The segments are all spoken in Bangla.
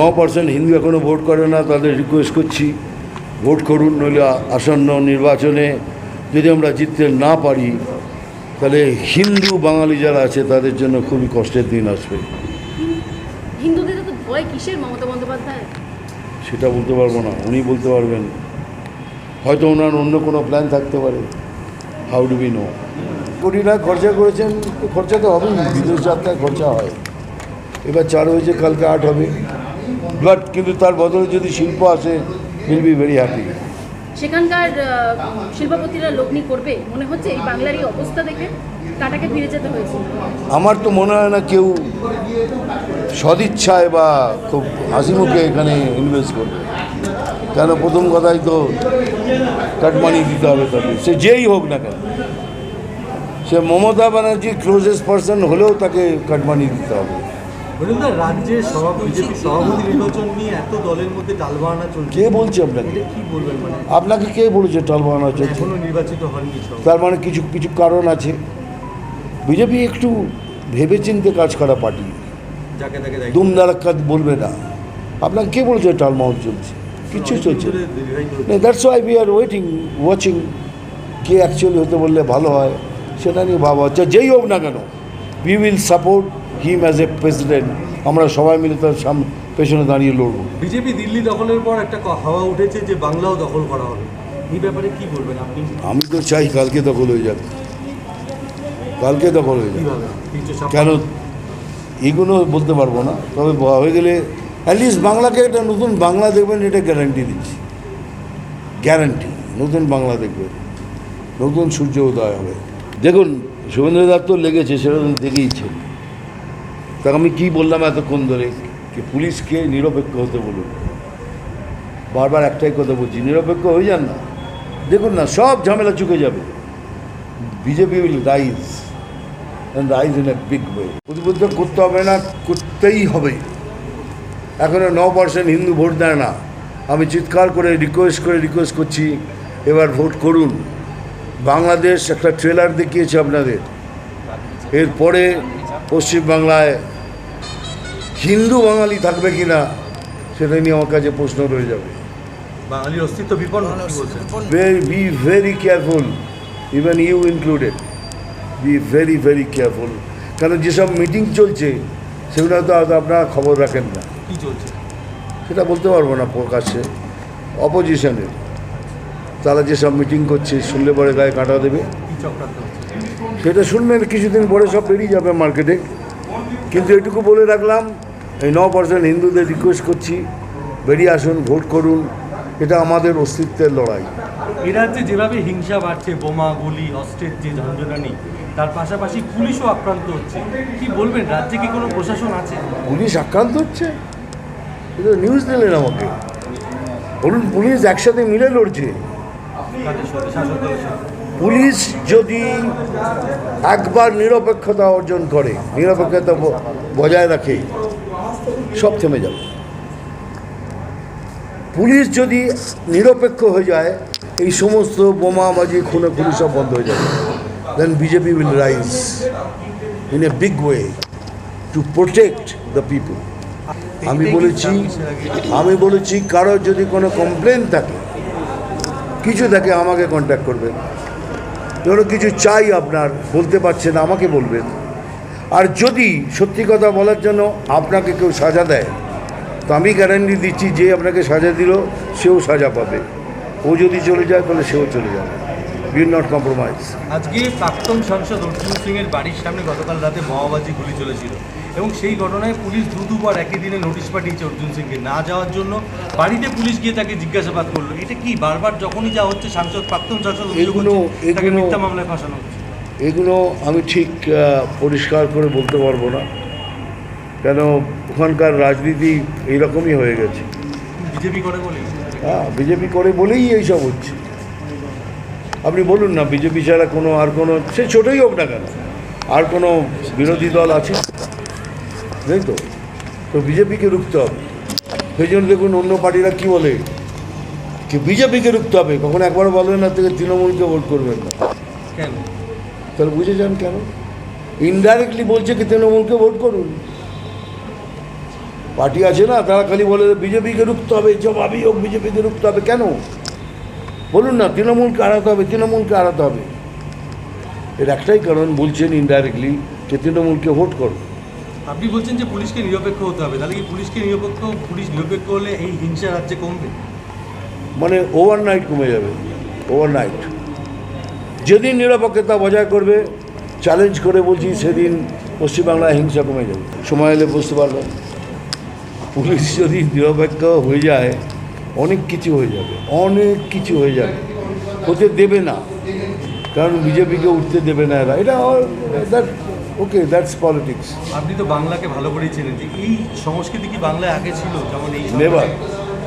ন পার্সেন্ট হিন্দু এখনও ভোট করে না তাদের রিকোয়েস্ট করছি ভোট করুন নইলে আসন্ন নির্বাচনে যদি আমরা জিততে না পারি তাহলে হিন্দু বাঙালি যারা আছে তাদের জন্য খুবই কষ্টের দিন আসবে। হিন্দুদের তো ভয় কিসের মমতা বন্দ্যোপাধ্যায় সেটা বলতে পারব না উনি বলতে পারবেন। হয়তো ওনার অন্য কোনো প্ল্যান থাকতে পারে। হাউ ডু বি নো কোটি টাকা খরচা করেছেন খরচা তো হবেই বিদেশ যাত্রায় খরচা হয়। এবার চার হয়েছে কালকে আট হবে। বাট কিন্তু তার বদলে যদি শিল্প আসে উইল বি ভেরি হ্যাপি সেখানকার শিল্পপতিরা লগ্নি করবে? মনে হচ্ছে এই বাংলার এই অবস্থা দেখে কাটাকে ফিরে যেতে হয়েছে? আমার তো মনে হয় না কেউ সদিচ্ছায় বা খুব হাসি মুখে এখানে ইনভেস্ট করবে। কেন? প্রথম কথাই তো কাটমানি দিতে হবে তাকে। সে যেই হোক না কেন। সে মমতা ব্যানার্জি ক্লোজেস্ট পার্সন হলেও তাকে কাটমানি দিতে হবে। বলুন না সভাপতি বিজেপি সভাপতি নির্বাচন নিয়ে এত দলের মধ্যে টালবাহানা চলছে। কে বলছে আপনাকে? কি বলবেন মানে? আপনাকে কে বলেছে টাল বানানো চলছে? এখনও নির্বাচিত হননি তার মানে কিছু কিছু কারণ আছে। বিজেপি একটু ভেবেচিন্তে কাজ করা পার্টি। যাকে তাকে দুম দারাক্কা বলবে না। আপনাকে কে বলছে টালমাউল চলছে? কিচ্ছু চলছে দীর্ঘায়িত that's why we are waiting watching K actually হতে বললে ভালো হয় সেটা নিয়ে ভাবা হচ্ছে। যেই হোক না কেন we will support him as a president আমরা সবাই মিলে তার সাম পেছনে দাঁড়িয়ে লড়ব। বিজেপি দিল্লি দখলের পর একটা হাওয়া উঠেছে যে বাংলাও দখল করা হবে। এই ব্যাপারে কি বলবেন আপনি? আমি তো চাই কালকে দখল হয়ে যাবে কালকে দখল হয়ে যাবে কেন? এগুলো বলতে পারব না। তবে হয়ে গেলে অ্যাটলিস্ট বাংলাকে একটা নতুন বাংলা দেখবেন এটা গ্যারান্টি দিচ্ছি। গ্যারান্টি নতুন বাংলা দেখবেন। নতুন সূর্য উদয় হবে। দেখুন শুভেন্দ্র দত্ত লেগেছে সেটা তো দেখেইছে তা আমি কী বললাম এতক্ষণ ধরে? যে পুলিশকে নিরপেক্ষ হতে বলুন। বারবার একটাই কথা বলছি, নিরপেক্ষ হয়ে যান না। দেখুন না, সব ঝামেলা চুকে যাবে। BJP will rise and rise in a big way. উদ্বুদ্ধ করতে হবে না, করতেই হবে। এখনও ন পার্সেন্ট হিন্দু ভোট দেয় না। আমি চিৎকার করে রিকোয়েস্ট করে রিকোয়েস্ট করছি, এবার ভোট করুন। বাংলাদেশ একটা ট্রেলার দেখিয়েছে আপনাদের। এরপরে পশ্চিমবাংলায় হিন্দু বাঙালি থাকবে কি না সেটা নিয়ে আমার কাছে প্রশ্ন রয়ে যাবে। বাঙালির অস্তিত্ব বিপন্ন কি বলছেন? very, be very careful, even you included. Be very, very কারণ যেসব মিটিং চলছে সেগুলো তো হয়তো আপনারা খবর রাখেন না। কি চলছে? সেটা বলতে পারব না প্রকাশ্যে। অপোজিশনের তারা যেসব মিটিং করছে শুনলে পরে গায়ে কাটা দেবে। সেটা শুনবেন কিছুদিন পরে সব বেরিয়ে যাবে মার্কেটে কিন্তু এটুকু বলে রাখলাম এই ন পার্সেন্ট হিন্দুদের রিকোয়েস্ট করছি বেরিয়ে আসুন ভোট করুন এটা আমাদের অস্তিত্বের লড়াই। এ রাজ্যে যেভাবে হিংসা বাড়ছে বোমা গুলি অস্ত্রের যে ঝঞ্ঝনানি তার পাশাপাশি পুলিশও আক্রান্ত হচ্ছে। কি বলবেন রাজ্যে কি কোনো প্রশাসন আছে? পুলিশ আক্রান্ত হচ্ছে? এটা নিউজ দিলেন আমাকে। বলুন পুলিশ একসাথে মিলে লড়ছে? পুলিশ যদি একবার নিরপেক্ষতা অর্জন করে নিরপেক্ষতা বজায় রাখে সব থেমে যাবে। পুলিশ যদি নিরপেক্ষ হয়ে যায়, এই সমস্ত বোমাবাজি খুনে খুনি সব বন্ধ হয়ে যাবে। Then BJP will rise in a big way to protect the people আমি বলেছি আমি বলেছি কারোর যদি কোনো কমপ্লেন থাকে, কিছু থাকে, আমাকে কন্ট্যাক্ট করবেন। ধরো কিছু চাই আপনার, বলতে পারছেন, আমাকে বলবেন। আর যদি সত্যি কথা বলার জন্য আপনাকে কেউ সাজা দেয় তো আমি গ্যারান্টি দিচ্ছি যে আপনাকে সাজা দিল সেও সাজা পাবে। ও যদি চলে যায় তাহলে সেও চলে যাবে। উইল নট কম্প্রোমাইজ আজকে প্রাক্তন সাংসদ অর্জুন সিং এর বাড়ির সামনে গতকাল রাতে বোমাবাজি গুলি চলেছিল এবং সেই ঘটনায় পুলিশ দু দুবার একই দিনে নোটিশ পাঠিয়েছে অর্জুন সিংকে না যাওয়ার জন্য। বাড়িতে পুলিশ গিয়ে তাকে জিজ্ঞাসাবাদ করল। এটা কি বারবার যখনই যা হচ্ছে সাংসদ প্রাক্তন সাংসদ এগুলো- মিথ্যা মামলায় ফাঁসানো হচ্ছে। এগুলো আমি ঠিক পরিষ্কার করে বলতে পারব না। কেন ওখানকার রাজনীতি এইরকমই হয়ে গেছে। বিজেপি করে বলে? হ্যাঁ বিজেপি করে বলেই এইসব হচ্ছে। আপনি বলুন না বিজেপি ছাড়া কোনো আর কোনো সে ছোটোই হোক না কেন আর কোনো বিরোধী দল আছে? তাই তো তো বিজেপিকে রুখতে হবে। সেই জন্য দেখুন অন্য পার্টিরা কী বলে? যে বিজেপিকে রুখতে হবে কখনো একবার বলবেন না থেকে তৃণমূলকে ভোট করবেন না। কেন? তাহলে বুঝে যান কেন? ইনডাইরেক্টলি বলছে কি তৃণমূলকে ভোট করুন। পার্টি আছে না তারা খালি বলে বিজেপিকে রুখতে হবে জবাবই হোক বিজেপিকে রুখতে হবে কেন? বলুন না তৃণমূলকে হারাতে হবে তৃণমূলকে হারাতে হবে। এর একটাই কারণ বলছেন ইনডাইরেক্টলি যে তৃণমূলকে ভোট করো আপনি বলছেন যে পুলিশকে নিরপেক্ষ হতে হবে তাহলে কি পুলিশকে নিরপেক্ষ পুলিশ নিরপেক্ষ হলে এই হিংসা রাজ্যে কমবে? মানে ওভারনাইট কমে যাবে ওভারনাইট যেদিন নিরপেক্ষতা বজায় করবে চ্যালেঞ্জ করে বলছি সেদিন পশ্চিমবাংলায় হিংসা কমে যাবে। সময় এলে বুঝতে পারবেন পুলিশ যদি নিরপেক্ষ হয়ে যায় অনেক কিছু হয়ে যাবে অনেক কিছু হয়ে যাবে। হতে দেবে না। কারণ বিজেপিকে উঠতে দেবে না এরা। এটা দ্যাট ওকে দ্যাটস পলিটিক্স আপনি তো বাংলাকে ভালো করেই চেনেন যে এই সংস্কৃতি কি বাংলায় আগে ছিল? যেমন এই Never.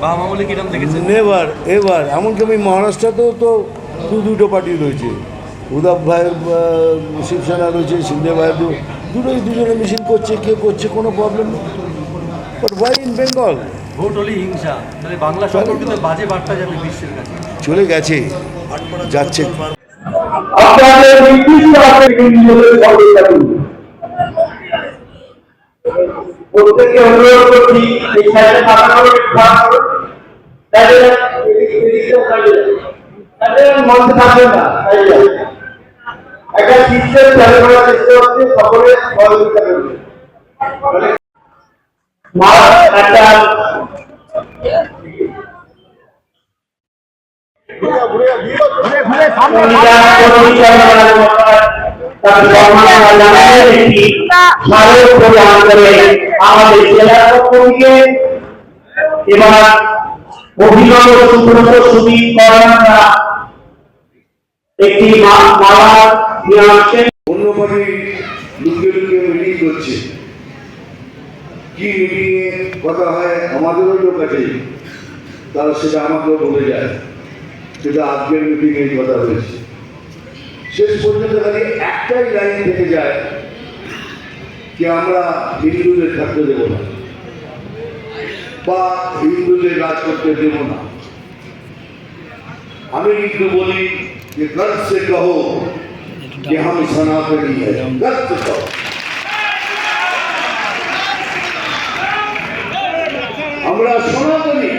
বা আমলে কিরম দেখেছেন? নেবার এবার এমনকি আমি মহারাষ্ট্রতেও তো দু দুটো পার্টি রয়েছে। উদ্ধব ভাইয়ের শিবসেনা রয়েছে সিন্ধে ভাইয়ের দুটোই দুজনে মিছিল করছে কে করছে কোনো প্রবলেম নেই। But why in Bengal vote হলে হিংসা। তাহলে বাংলা সম্পর্কিত বাজে বার্তা যাবে বিশ্বের কাছে। চলে গেছে যাচ্ছে। আপনাদের নির্দিষ্ট আপনাকে নিজেদের সহযোগিতা করুন প্রত্যেককে অনুরোধ করছি এই সাইডে ফাঁকা করে তাদের মঞ্চে থাকবেন না। একটা সিস্টেম চালু করার চেষ্টা হচ্ছে সকলে সহযোগিতা করবে। মা একটা আমাদের জেলার পক্ষ থেকে এবার মিটিং আমাদেরও লোক আছে। তারা সেটা আমাকেও বলে যায়। সেটা আজকের মিটিংয়ে কথা হয়েছে। শেষ পর্যন্ত খালি একটাই লাইন থেকে যায় যে আমরা হিন্দুদের থাকতে দেব না। বা হিন্দুদের রাজ করতে দেব না আমি কিন্তু বলি যে गर्व से कहो कि हम सनातनी है गर्व से कहो আমরা সনাতনী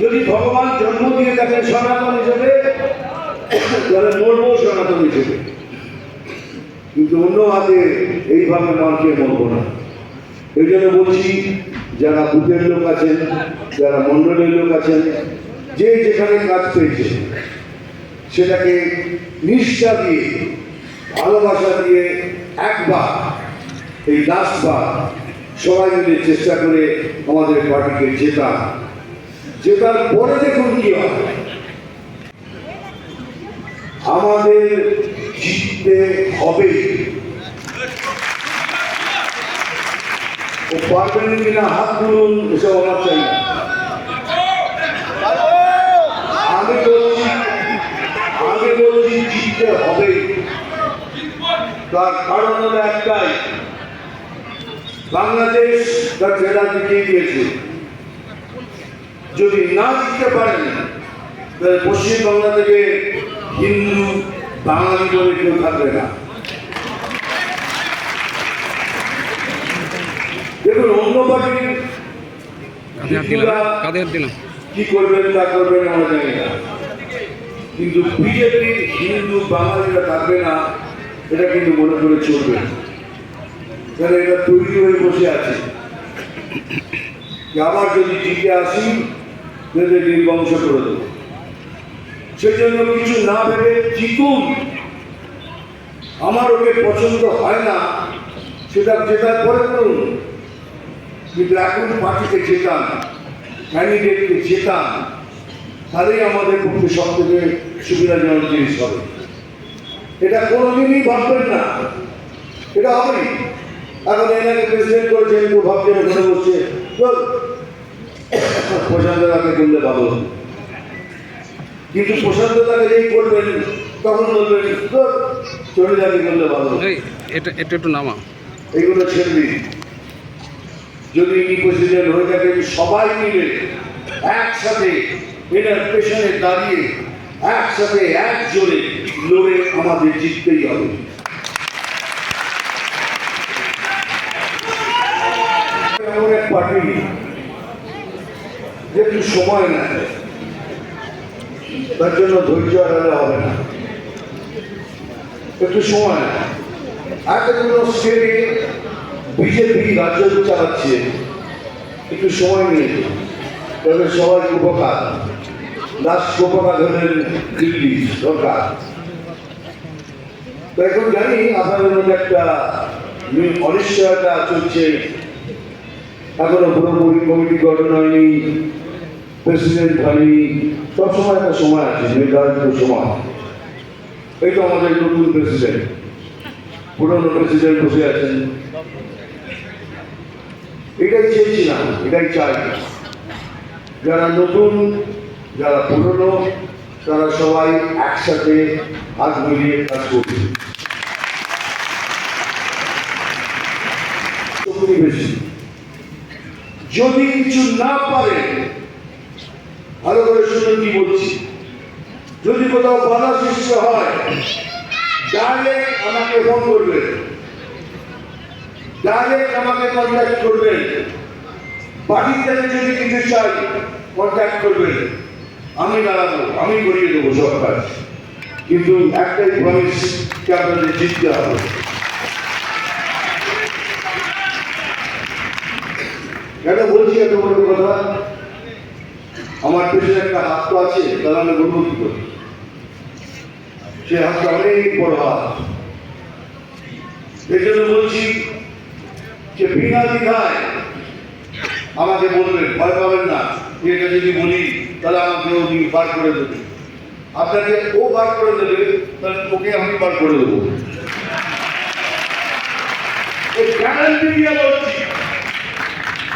যদি ভগবান জন্ম দিয়ে থাকেন সনাতন হিসেবে তাহলে মরবো সনাতন হিসেবে কিন্তু অন্য হাতে এইভাবে মানকে মরবো না এই জন্য বলছি যারা বুথের লোক আছেন, যারা মণ্ডলের লোক আছেন, যে যেখানে কাজ পেয়েছে, সেটাকে নিষ্ঠা দিয়ে, ভালোবাসা দিয়ে একবার, এই লাস্টবার সবাই মিলে চেষ্টা করে আমাদের পার্টিকে জেতা জেতার পরে দেখুন কি হয়। আমাদের জিততে হবে। ও পারবেন কিনা হাত তুলুন এসব আমার চাই আমি বলছি আমি বলছি জিততে হবে। তার কারণ হলো একটাই, বাংলাদেশ তার জেলা দিয়েছে যদি না জিততে পারেন, তাহলে পশ্চিমবাংলা থেকে হিন্দু, বাঙালি বলে কেউ থাকবে না। দেখুন অন্য পার্টির কি করবেন তা করবেন আমরা জানি না। কিন্তু বিজেপি হিন্দু বাঙালিরা থাকবে না এটা কিন্তু মনে করে চলবে। কারণ এটা তৈরি হয়ে বসে আছে? আবার যদি জিতে আসি তাহলে নির্বংশ করে দেবো। সেই জন্য কিছু না ভেবে জিতুন। আমার ওকে পছন্দ হয় না সেটা জেতার পরে করুন এখন পার্টিকে জেতান ক্যান্ডিডেটকে জেতান তাহলেই আমাদের পক্ষে সব থেকে সুবিধাজনক জিনিস হবে। এটা কোনোদিনই ভাববেন না। এটা হবেই। এখন এনাকে প্রেসিডেন্ট করেছেন কেউ ভাবছেন ওখানে বসছে প্রশান্ত দাকে করলে ভালো কিন্তু প্রশান্ত দাকে যেই করবেন তখন বলবেন "চল, যাকে করলে ভালো এটা এটা একটু নামা এগুলো ছেড়ে দিন। যদি প্রেসিডেন্ট হয়ে থাকে সবাই মিলে একসাথে এনার পেছনে দাঁড়িয়ে একসাথে এক জোরে লড়ে আমাদের জিততেই হবে। যে একটু সময় নেয়, তার জন্য ধৈর্য হারালে হবে না। একটু সময় নেয়। কোনো স্টেটে বিজেপি রাজ্য চালাচ্ছে। একটু সময় নিয়ে তবে সবাই উপকার। লাস্ট উপকার হলেন দিল্লি সরকার। তো এখন জানি আপনাদের মধ্যে একটা অনিশ্চয়তা চলছে। এখনও পুরোপুরি কমিটি গঠন হয়নি। প্রেসিডেন্ট হয়নি। সবসময় একটা সময় আছে, নির্ধারিত সময়। এই তো আমাদের নতুন প্রেসিডেন্ট। পুরনো প্রেসিডেন্ট বসে আছেন। এটাই চেয়েছিলাম, এটাই চাই। যারা নতুন, যারা পুরনো, তারা সবাই একসাথে হাত মিলিয়ে কাজ করবে যদি কিছু না পারে, ভালো করে শুনে কি বলছি? যদি কোথাও বাধা সৃষ্টি হয়, ডাইরেক্ট আমাকে ফোন করবেন ডাইরেক্ট আমাকে কন্ট্যাক্ট করবেন। বাড়ির থেকে যদি কিছু চাই কন্ট্যাক্ট করবেন। আমি দাঁড়াবো, আমি করিয়ে দেবো সব কাজ। কিন্তু একটাই প্রমিস আপনাদের জিততে হবে। কেন বলছি এত বড় কথা? আমার পেছনে একটা হাত তো আছে, তাহলে আমি বলব কি করে? সে হাতটা অনেক বড় হাত। এই জন্য বলছি যে বিনা দ্বিধায় আমাকে বলবেন, ভয় পাবেন না। এটা যদি বলি, তাহলে আমাকে উনি বার করে দেবে। আপনাকে ও বার করে দেবে, তাহলে ওকে আমি বার করে দেবো।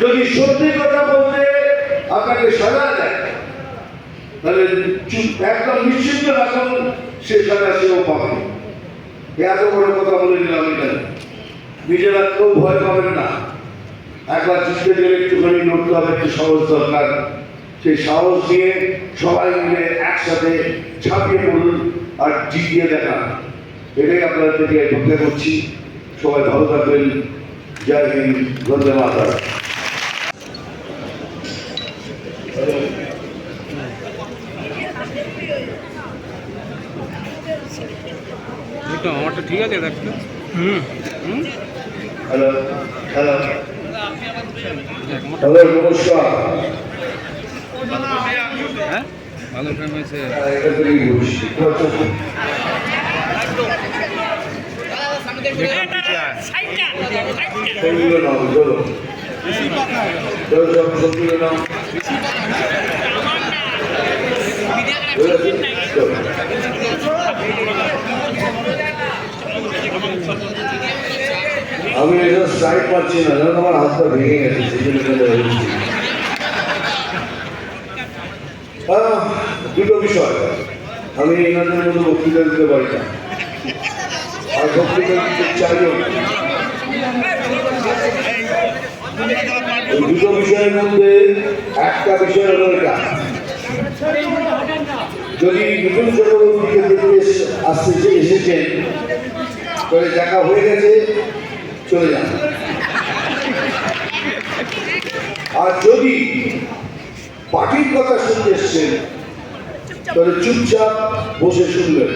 যদি সত্যি কথা বলতে আপনাকে সাজা দেয়, তাহলে একদম নিশ্চিন্ত রাখুন, সে সাজা সেও পাবে। এত বড় কথা বলে দিলাম এখানে। নিজেরা কেউ ভয় পাবেন না। একবার জিততে গেলে একটুখানি লড়তে হবে, একটু সাহস দরকার। সেই সাহস নিয়ে সবাই মিলে একসাথে ছাপিয়ে পড়ুন আর জিতিয়ে দেখান। এটাই আপনাদের থেকে অপেক্ষা করছি। সবাই ভালো থাকবেন। জয় হিন্দ ধন্যবাদ মাতা আমারটা ঠিক আছে দেখতে হুম হ্যালো হ্যালো হ্যালো নমস্কার। হ্যাঁ ভালো ফ্রেম হয়েছে এটা থেকেই বলছি সবগুলো নাও চলো চলো সব সবগুলো নাও চলো। আমি এটা সাইড পাচ্ছি না, যেন আমার হাতটা ভেঙে গেছে সেই জন্য এটা দুটো বিষয়। আমি এনাদের মতো বক্তৃতা দিতে পারি না। আর বক্তৃতা দিতে চাইও দুটো বিষয়ের মধ্যে একটা বিষয় হলো এটা। যদি নতুন চক্রবর্তীকে দেখতে আসতে এসেছেন তাহলে দেখা হয়ে গেছে। চলে যান। আর যদি পার্টির কথা শুনতে এসছেন তাহলে চুপচাপ বসে শুনবেন।